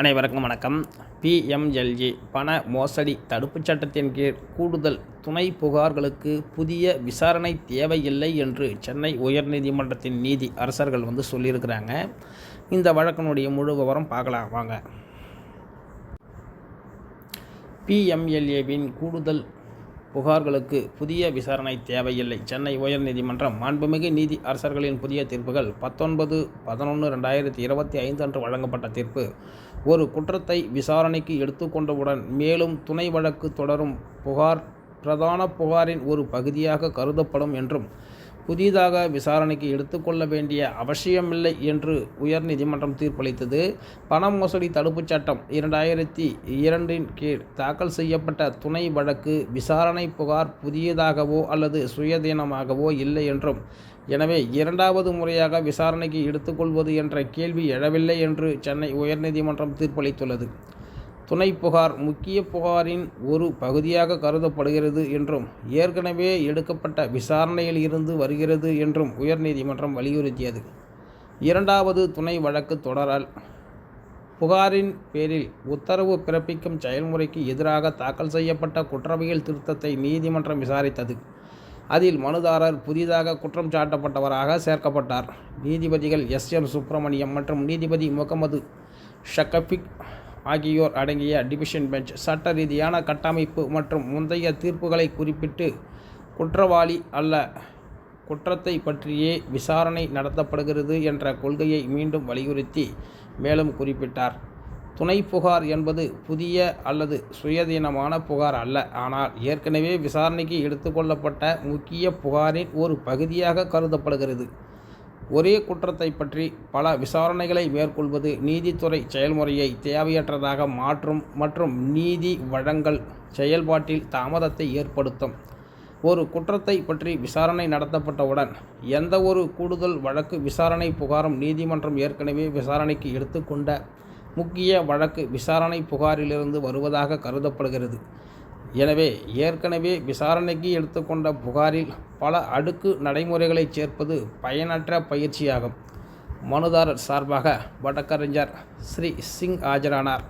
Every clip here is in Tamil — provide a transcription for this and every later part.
அனைவருக்கும் வணக்கம். பிஎம்எல்ஜி பண மோசடி தடுப்புச் சட்டத்தின் கீழ் கூடுதல் துணை புகார்களுக்கு புதிய விசாரணை தேவையில்லை என்று சென்னை உயர்நீதிமன்றத்தின் நீதி அரசர்கள் வந்து சொல்லியிருக்கிறாங்க. இந்த வழக்கினுடைய முழு விவரம் பார்க்கலாம் வாங்க. பிஎம்எல்ஏவின் கூடுதல் புகார்களுக்கு புதிய விசாரணை தேவையில்லை. சென்னை உயர்நீதிமன்றம் மாண்புமிகு நீதி அரசர்களின் புதிய தீர்ப்புகள் பத்தொன்பது பதினொன்று ரெண்டாயிரத்தி இருபத்தி ஐந்து அன்று வழங்கப்பட்ட தீர்ப்பு. ஒரு குற்றத்தை விசாரணைக்கு எடுத்துக்கொண்டவுடன் மேலும் துணை வழக்கு தொடரும் புகார் பிரதான புகாரின் ஒரு பகுதியாக கருதப்படும் என்றும் புதிதாக விசாரணைக்கு எடுத்துக்கொள்ள வேண்டிய அவசியமில்லை என்று உயர்நீதிமன்றம் தீர்ப்பளித்தது. பண மோசடி தடுப்புச் சட்டம் இரண்டாயிரத்தி இரண்டின் கீழ் தாக்கல் செய்யப்பட்ட துணை வழக்கு விசாரணை புகார் புதியதாகவோ அல்லது சுயதீனமாகவோ இல்லை என்றும் எனவே இரண்டாவது முறையாக விசாரணைக்கு எடுத்துக்கொள்வது என்ற கேள்வி எழவில்லை என்று சென்னை உயர்நீதிமன்றம் தீர்ப்பளித்துள்ளது. துணை புகார் முக்கிய புகாரின் ஒரு பகுதியாக கருதப்படுகிறது என்றும் ஏற்கனவே எடுக்கப்பட்ட விசாரணையில் இருந்து வருகிறது என்றும் உயர்நீதிமன்றம் வலியுறுத்தியது. இரண்டாவது துணை வழக்கு தொடரால். புகாரின் பேரில் உத்தரவு பிறப்பிக்கும் செயல்முறைக்கு எதிராக தாக்கல் செய்யப்பட்ட குற்றவியல் திருத்தத்தை நீதிமன்றம் விசாரித்தது. அதில் மனுதாரர் புதிதாக குற்றம் சாட்டப்பட்டவராக சேர்க்கப்பட்டார். நீதிபதிகள் எஸ். எம் சுப்பிரமணியம் மற்றும் நீதிபதி முகமது ஷக்கபிக் ஆகியோர் அடங்கிய டிவிஷன் பெஞ்ச் சட்ட ரீதியான கட்டமைப்பு மற்றும் முந்தைய தீர்ப்புகளை குறிப்பிட்டு குற்றவாளி அல்ல. குற்றத்தை பற்றியே விசாரணை நடத்தப்படுகிறது என்ற கொள்கையை மீண்டும் வலியுறுத்தி மேலும் குறிப்பிட்டார். துணை புகார் என்பது புதிய அல்லது சுயதீனமான புகார் அல்ல. ஆனால் ஏற்கனவே விசாரணைக்கு எடுத்துக்கொள்ளப்பட்ட முக்கிய புகாரின் ஒரு பகுதியாக கருதப்படுகிறது. ஒரே குற்றத்தை பற்றி பல விசாரணைகளை மேற்கொள்வது நீதித்துறை செயல்முறையை தேவையற்றதாக மாற்றும் மற்றும் நீதி வழங்கல் செயல்பாட்டில் தாமதத்தை ஏற்படுத்தும். ஒரு குற்றத்தை பற்றி விசாரணை நடத்தப்பட்டவுடன் எந்த ஒரு கூடுதல் வழக்கு விசாரணை புகாரும் நீதிமன்றம் ஏற்கனவே விசாரணைக்கு எடுத்துக்கொண்ட முக்கிய வழக்கு விசாரணை புகாரிலிருந்து வருவதாக கருதப்படுகிறது. எனவே ஏற்கனவே விசாரணைக்கு எடுத்துக்கொண்ட புகாரில் பல அடுக்கு நடைமுறைகளை சேர்ப்பது பயனற்ற பயிற்சியாகும். மனுதாரர் சார்பாக வழக்கறிஞர் ஸ்ரீ சிங் ஆஜரானார்.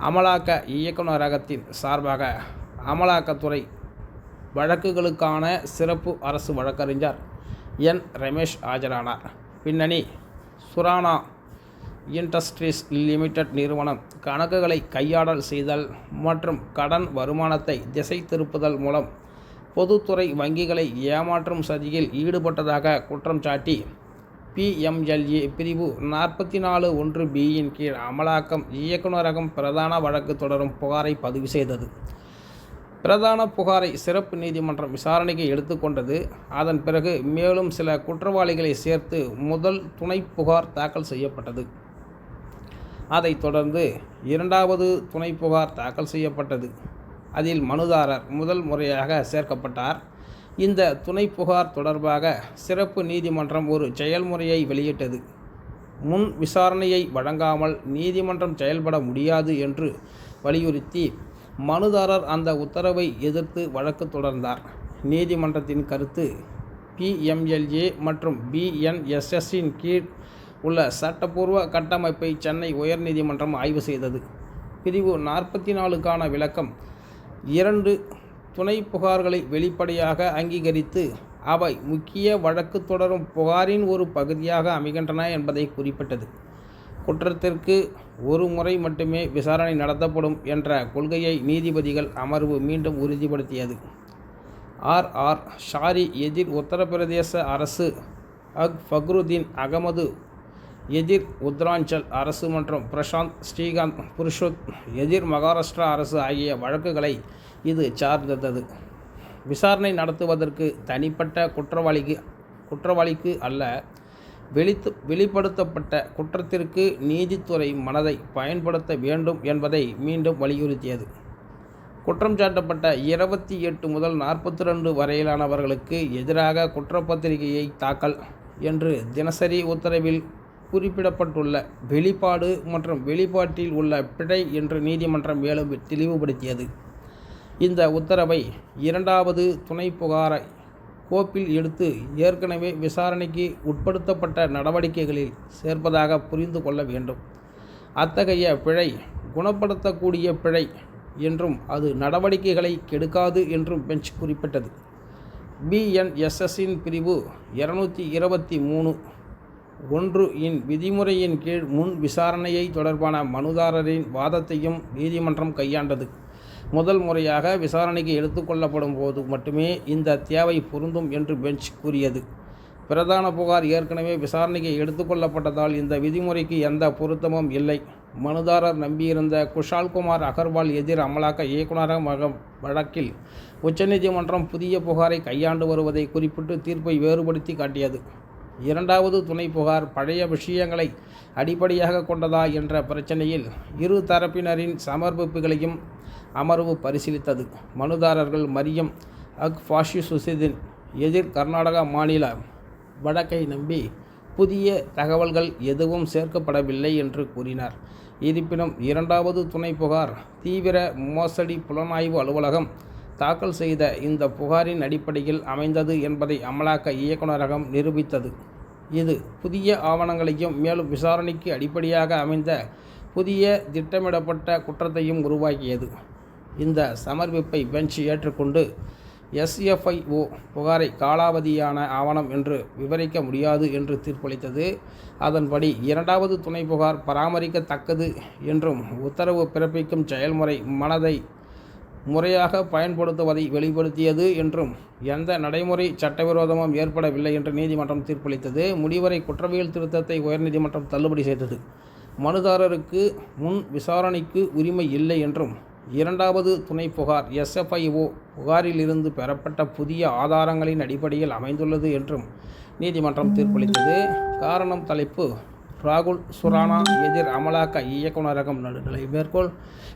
அமலாக்க இயக்குநரகத்தின் சார்பாக அமலாக்கத்துறை வழக்குகளுக்கான சிறப்பு அரசு வழக்கறிஞர் என். ரமேஷ் ஆஜரானார். பின்னணி சுரானா இண்டஸ்ட்ரீஸ் லிமிடெட் நிறுவனம் கணக்குகளை கையாடல் செய்தல் மற்றும் கடன் வருமானத்தை திசை திருப்புதல் மூலம் பொதுத்துறை வங்கிகளை ஏமாற்றும் சதியில் ஈடுபட்டதாக குற்றம் சாட்டி பிஎம்எல்ஏ பிரிவு நாற்பத்தி நாலு ஒன்று பியின் கீழ் அமலாக்கம் இயக்குநரகம் பிரதான வழக்கு தொடரும் புகாரை பதிவு செய்தது. பிரதான புகாரை சிறப்பு நீதிமன்றம் விசாரணைக்கு எடுத்துக்கொண்டது அதன் பிறகு மேலும் சில குற்றவாளிகளை சேர்த்து முதல் துணை புகார் தாக்கல் செய்யப்பட்டது. அதைத் தொடர்ந்து இரண்டாவது துணை புகார் தாக்கல் செய்யப்பட்டது. அதில் மனுதாரர் முதல் முறையாக சேர்க்கப்பட்டார். இந்த துணை புகார் தொடர்பாக சிறப்பு நீதிமன்றம் ஒரு செயல்முறையை வெளியிட்டது. முன் விசாரணையை வழங்காமல் நீதிமன்றம் செயல்பட முடியாது என்று வலியுறுத்தி மனுதாரர் அந்த உத்தரவை எதிர்த்து வழக்கு தொடர்ந்தார். நீதிமன்றத்தின் கருத்து பிஎம்எல்ஏ மற்றும் பிஎன்எஸ்எஸ்ஸின் கீழ் உள்ள சட்டப்பூர்வ கட்டமைப்பை சென்னை உயர்நீதிமன்றம் ஆய்வு செய்தது. பிரிவு நாற்பத்தி நாலுக்கான விளக்கம். இரண்டு துணை புகார்களை வெளிப்படையாக அங்கீகரித்து அவை முக்கிய வழக்கு தொடரும் புகாரின் ஒரு பகுதியாக அமைகின்றன என்பதை குறிப்பிட்டது. குற்றத்திற்கு ஒரு முறை மட்டுமே விசாரணை நடத்தப்படும் என்ற கொள்கையை நீதிபதிகள் அமர்வு மீண்டும் உறுதிப்படுத்தியது. ஆர். ஆர். ஷாரி எதிர் உத்தரப்பிரதேச அரசு அக். ஃபக்ருதீன் அகமது எதிர் உத்தராஞ்சல் அரசு மற்றும் பிரசாந்த் ஸ்ரீகாந்த் புருஷோத் எதிர் மகாராஷ்டிரா அரசு ஆகிய வழக்குகளை இது சார்ந்தது. விசாரணை நடத்துவதற்கு தனிப்பட்ட குற்றவாளிக்கு குற்றவாளிக்கு அல்ல வெளித்து வெளிப்படுத்தப்பட்ட குற்றத்திற்கு நீதித்துறை மனதை பயன்படுத்த வேண்டும் என்பதை மீண்டும் வலியுறுத்தியது. குற்றம் சாட்டப்பட்ட இருபத்தி எட்டு முதல் நாற்பத்தி ரெண்டு வரையிலானவர்களுக்கு எதிராக குற்றப்பத்திரிகையை தாக்கல் என்று தினசரி உத்தரவில் குறிப்பிடப்பட்டுள்ள வெளிப்பாடு மற்றும் வெளிப்பாட்டில் உள்ள பிழை என்று நீதிமன்றம் மேலும் தெளிவுபடுத்தியது. இந்த உத்தரவை இரண்டாவது துணை புகாரை கோப்பில் எடுத்து ஏற்கனவே விசாரணைக்கு உட்படுத்தப்பட்ட நடவடிக்கைகளில் சேர்ப்பதாக புரிந்து கொள்ள வேண்டும். அத்தகைய பிழை குணப்படுத்தக்கூடிய பிழை என்றும் அது நடவடிக்கைகளை கெடுக்காது என்றும் பெஞ்ச் குறிப்பிட்டது. பிஎன்எஸ்எஸ்ஸின் பிரிவு இருநூற்றி இருபத்தி மூணு ஒன்று இன் விதிமுறையின் கீழ் முன் விசாரணையை தொடர்பான மனுதாரரின் வாதத்தையும் நீதிமன்றம் கையாண்டது. முதல் முறையாக விசாரணைக்கு எடுத்துக்கொள்ளப்படும் போது மட்டுமே இந்த தேவை பொருந்தும் என்று பெஞ்ச் கூறியது. பிரதான புகார் ஏற்கனவே விசாரணைக்கு எடுத்துக்கொள்ளப்பட்டதால் இந்த விதிமுறைக்கு எந்த பொருத்தமும் இல்லை. மனுதாரர் நம்பியிருந்த குஷால்குமார் அகர்வால் எதிர் அமலாக்க இயக்குநரக வழக்கில் உச்சநீதிமன்றம் புதிய புகாரை கையாண்டு வருவதை குறிப்பிட்டு தீர்ப்பை வேறுபடுத்தி காட்டியது. இரண்டாவது துணை புகார் பழைய விஷயங்களை அடிப்படையாக கொண்டதா என்ற பிரச்சனையில் இரு தரப்பினரின் சமர்ப்பிப்புகளையும் அமர்வு பரிசீலித்தது. மனுதாரர்கள் மரியம் அக் ஃபாஷி சுசிதின் எதிர் கர்நாடகா மாநில வழக்கை நம்பி புதிய தகவல்கள் எதுவும் சேர்க்கப்படவில்லை என்று கூறினார். இருப்பினும் இரண்டாவது துணை புகார் தீவிர மோசடி புலனாய்வு அலுவலகம் தாக்கல் செய்த இந்த புகாரின் அடிப்படையில் அமைந்தது என்பதை அமலாக்க இயக்குநரகம் நிரூபித்தது. இது புதிய ஆவணங்களையும் மேலும் விசாரணைக்கு அடிப்படையாக அமைந்த புதிய திட்டமிடப்பட்ட குற்றத்தையும் உருவாக்கியது. இந்த சமர்ப்பிப்பை பெஞ்ச் ஏற்றுக்கொண்டு எஸ்எஃப்ஐஓ புகாரை காலாவதியான ஆவணம் என்று விவரிக்க முடியாது என்று தீர்ப்பளித்தது. அதன்படி இரண்டாவது துணை புகார் பராமரிக்கத்தக்கது என்றும் உத்தரவு பிறப்பிக்கும் செயல்முறை மனதை முறையாக பயன்படுத்துவதை வெளிப்படுத்தியது என்றும் எந்த நடைமுறை சட்டவிரோதமும் ஏற்படவில்லை என்று நீதிமன்றம் தீர்ப்பளித்தது. முடிவரை குற்றவியல் திருத்தத்தை உயர்நீதிமன்றம் தள்ளுபடி செய்தது. மனுதாரருக்கு முன் விசாரணைக்கு உரிமை இல்லை என்றும் இரண்டாவது துணை புகார் எஸ்எஃப்ஐஓ புகாரிலிருந்து பெறப்பட்ட புதிய ஆதாரங்களின் அடிப்படையில் அமைந்துள்ளது என்றும் நீதிமன்றம் தீர்ப்பளித்தது. காரணம் தலைப்பு ராகுல் சுரானா எதிர் அமலாக்க இயக்குநரகம் நடுநிலை மேற்கோள்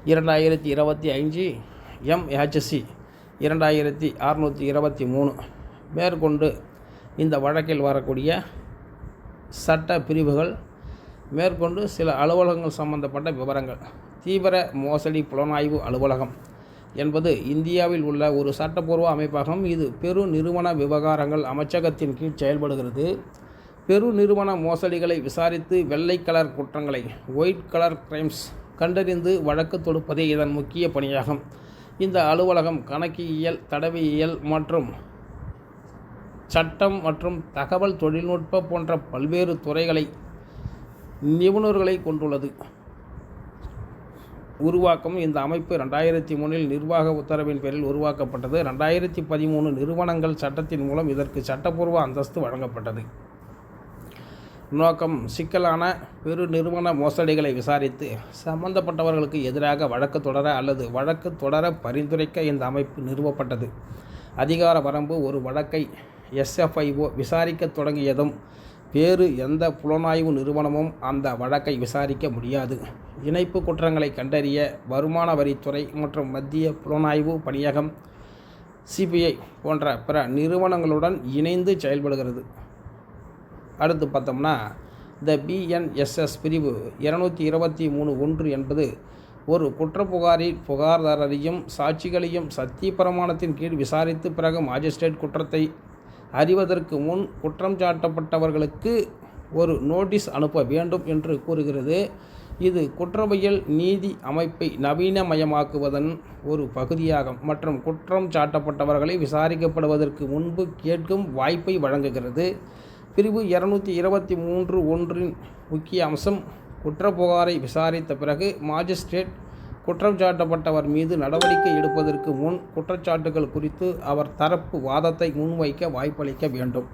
இரண்டாயிரத்தி இருபத்தி அஞ்சு எம்ஹெச்சி இரண்டாயிரத்தி அறுநூற்றி இருபத்தி மூணு. மேற்கொண்டு இந்த வழக்கில் வரக்கூடிய சட்ட பிரிவுகள் மேற்கொண்டு சில அலுவலகங்கள் சம்பந்தப்பட்ட விவரங்கள். தீவிர மோசடி புலனாய்வு அலுவலகம் என்பது இந்தியாவில் உள்ள ஒரு சட்டப்பூர்வ அமைப்பாகும். இது பெரு நிறுவன விவகாரங்கள் அமைச்சகத்தின் கீழ் செயல்படுகிறது. பெரு நிறுவன மோசடிகளை விசாரித்து வெள்ளை கலர் குற்றங்களை ஒயிட் கலர் கிரைம்ஸ் கண்டறிந்து வழக்கு தொடுப்பதே இதன் முக்கிய பணியாகும். இந்த அலுவலகம் கணக்கியல் தடவியல் மற்றும் சட்டம் மற்றும் தகவல் தொழில்நுட்ப போன்ற பல்வேறு துறைகளை நிபுணர்களை கொண்டுள்ளது. உருவாக்கம் இந்த அமைப்பு ரெண்டாயிரத்தி மூணில் நிர்வாக உத்தரவின் பேரில் உருவாக்கப்பட்டது. ரெண்டாயிரத்தி பதிமூணு நிறுவனங்கள் சட்டத்தின் மூலம் இதற்கு சட்டப்பூர்வ அந்தஸ்து வழங்கப்பட்டது. நோக்கம் சிக்கலான பெரு நிறுவன மோசடிகளை விசாரித்து சம்பந்தப்பட்டவர்களுக்கு எதிராக வழக்கு தொடர அல்லது வழக்கு தொடர பரிந்துரைக்க இந்த அமைப்பு நிறுவப்பட்டது. அதிகார வரம்பு ஒரு வழக்கை எஸ்எஃப்ஐஓ விசாரிக்க தொடங்கியதும் வேறு எந்த புலனாய்வு நிறுவனமும் அந்த வழக்கை விசாரிக்க முடியாது. இணைப்பு குற்றங்களை கண்டறிய வருமான வரித்துறை மற்றும் மத்திய புலனாய்வு பணியகம் சிபிஐ போன்ற பிற நிறுவனங்களுடன் இணைந்து செயல்படுகிறது. அடுத்து பார்த்தோம்னா த பிஎன்எஸ்எஸ் பிரிவு இருநூற்றி இருபத்தி மூணு ஒன்று என்பது ஒரு குற்றப்புகாரில் புகார்தாரரையும் சாட்சிகளையும் சத்திய பிரமாணத்தின் கீழ் விசாரித்து பிறகு மாஜிஸ்ட்ரேட் குற்றத்தை அறிவதற்கு முன் குற்றம் சாட்டப்பட்டவர்களுக்கு ஒரு நோட்டீஸ் அனுப்ப வேண்டும் என்று கூறுகிறது. இது குற்றவியல் நீதி அமைப்பை நவீனமயமாக்குவதன் ஒரு பகுதியாகும். மற்றும் குற்றம் சாட்டப்பட்டவர்களை விசாரிக்கப்படுவதற்கு முன்பு கேட்கும் வாய்ப்பை வழங்குகிறது. பிரிவு இருநூத்தி இருபத்தி மூன்று ஒன்றின் முக்கிய அம்சம் குற்றப்புகாரை விசாரித்த பிறகு மாஜிஸ்ட்ரேட் குற்றம் சாட்டப்பட்டவர் மீது நடவடிக்கை எடுப்பதற்கு முன் குற்றச்சாட்டுகள் குறித்து அவர் தரப்பு வாதத்தை முன்வைக்க வாய்ப்பளிக்க வேண்டும்.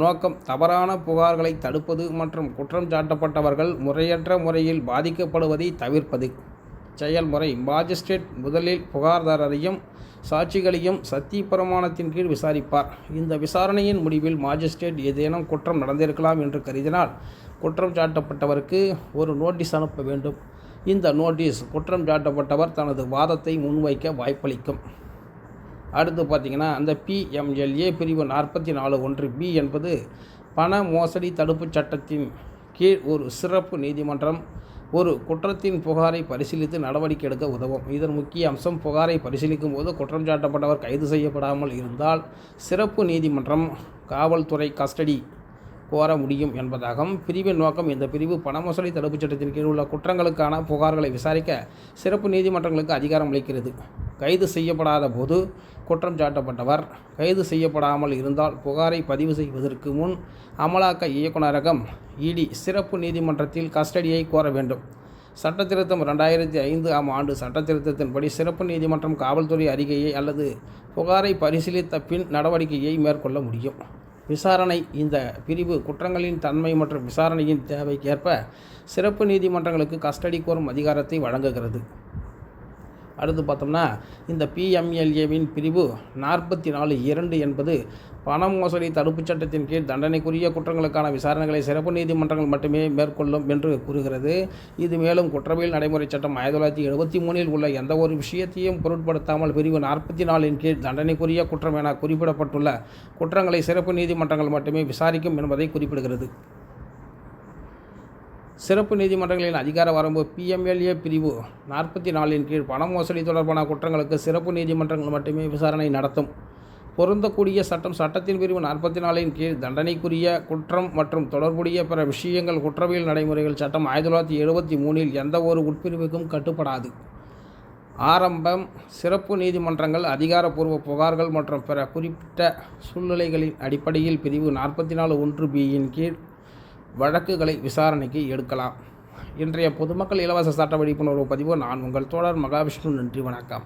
நோக்கம் தவறான புகார்களை தடுப்பது மற்றும் குற்றம் சாட்டப்பட்டவர்கள் முறையற்ற முறையில் பாதிக்கப்படுவதை தவிர்ப்பது. செயல்முறை மாஜிஸ்ட்ரேட் முதலில் புகார்தாரரையும் சாட்சிகளையும் சத்திய பிரமாணத்தின் கீழ் விசாரிப்பார். இந்த விசாரணையின் முடிவில் மாஜிஸ்ட்ரேட் ஏதேனும் குற்றம் நடந்திருக்கலாம் என்று கருதினால் குற்றம் சாட்டப்பட்டவருக்கு ஒரு நோட்டீஸ் அனுப்ப வேண்டும். இந்த நோட்டீஸ் குற்றம் சாட்டப்பட்டவர் தனது வாதத்தை முன்வைக்க வாய்ப்பளிக்கும். அடுத்து பார்த்திங்கன்னா அந்த பிஎம்எல்ஏ பிரிவு நாற்பத்தி நாலு ஒன்று பி என்பது பண மோசடி தடுப்புச் சட்டத்தின் கீழ் ஒரு சிறப்பு நீதிமன்றம் ஒரு குற்றத்தின் புகாரை பரிசீலித்து நடவடிக்கை எடுக்க உதவும். இதன் முக்கிய அம்சம் புகாரை பரிசீலிக்கும் போது குற்றம் சாட்டப்பட்டவர் கைது செய்யப்படாமல் இருந்தால் சிறப்பு நீதிமன்றம் காவல்துறை கஸ்டடி கோர முடியும் என்பதாகவும் பிரிவின் நோக்கம் இந்த பிரிவு பணமோசடி தடுப்புச் சட்டத்தின் கீழ் உள்ள குற்றங்களுக்கான புகார்களை விசாரிக்க சிறப்பு நீதிமன்றங்களுக்கு அதிகாரம் அளிக்கிறது. கைது செய்யப்படாத போது குற்றம் சாட்டப்பட்டவர். கைது செய்யப்படாமல் இருந்தால் புகாரை பதிவு செய்வதற்கு முன் அமலாக்க இயக்குநரகம் இடி சிறப்பு நீதிமன்றத்தில் கஸ்டடியை கோர வேண்டும். சட்டத்திருத்தம் ரெண்டாயிரத்தி ஐந்து ஆம் ஆண்டு சட்டத்திருத்தத்தின்படி சிறப்பு நீதிமன்றம் காவல்துறை அறிக்கையை அல்லது புகாரை பரிசீலித்த பின் நடவடிக்கையை மேற்கொள்ள முடியும். விசாரணை இந்த பிரிவு குற்றங்களின் தன்மை மற்றும் விசாரணையின் தேவைக்கேற்ப சிறப்பு நீதிமன்றங்களுக்கு கஸ்டடி கோரும் அதிகாரத்தை வழங்குகிறது. அடுத்து பார்த்தோம்னா இந்த பிஎம்எல்ஏவின் பிரிவு நாற்பத்தி நாலு இரண்டு என்பது பண மோசடி தடுப்புச் சட்டத்தின் கீழ் தண்டனைக்குரிய குற்றங்களுக்கான விசாரணைகளை சிறப்பு நீதிமன்றங்கள் மட்டுமே மேற்கொள்ளும் என்று கூறுகிறது. இது மேலும் குற்றவியல் நடைமுறை சட்டம் ஆயிரத்தி தொள்ளாயிரத்தி எழுபத்தி மூணில் உள்ள எந்த ஒரு விஷயத்தையும் பொருட்படுத்தாமல் பிரிவு நாற்பத்தி நாலின் கீழ் தண்டனைக்குரிய குற்றம் என குறிப்பிடப்பட்டுள்ள குற்றங்களை சிறப்பு நீதிமன்றங்கள் மட்டுமே விசாரிக்கும் என்பதை குறிப்பிடுகிறது. சிறப்பு நீதிமன்றங்களின் அதிகார வரம்பு பிஎம்எல்ஏ பிரிவு நாற்பத்தி நாலின் கீழ் பண மோசடி தொடர்பான குற்றங்களுக்கு சிறப்பு நீதிமன்றங்கள் மட்டுமே விசாரணை நடத்தும். பொருந்தக்கூடிய சட்டம் சட்டத்தின் பிரிவு நாற்பத்தி நாலின் கீழ் தண்டனைக்குரிய குற்றம் மற்றும் தொடர்புடைய பிற விஷயங்கள் குற்றவியல் நடைமுறைகள் சட்டம் ஆயிரத்தி தொள்ளாயிரத்தி எழுபத்தி மூணில் எந்த ஒரு உட்பிரிவுக்கும் கட்டுப்படாது. ஆரம்பம் சிறப்பு நீதிமன்றங்கள் அதிகாரப்பூர்வ புகார்கள் மற்றும் பிற குறிப்பிட்ட சூழ்நிலைகளின் அடிப்படையில் பிரிவு நாற்பத்தி நாலு ஒன்று பியின் கீழ் வழக்குகளை விசாரணைக்கு எடுக்கலாம். இன்றைய பொதுமக்கள் இலவச சட்ட விழிப்புணர்வு பதிவு நான் உங்கள் தோழர் மகாவிஷ்ணு. நன்றி வணக்கம்.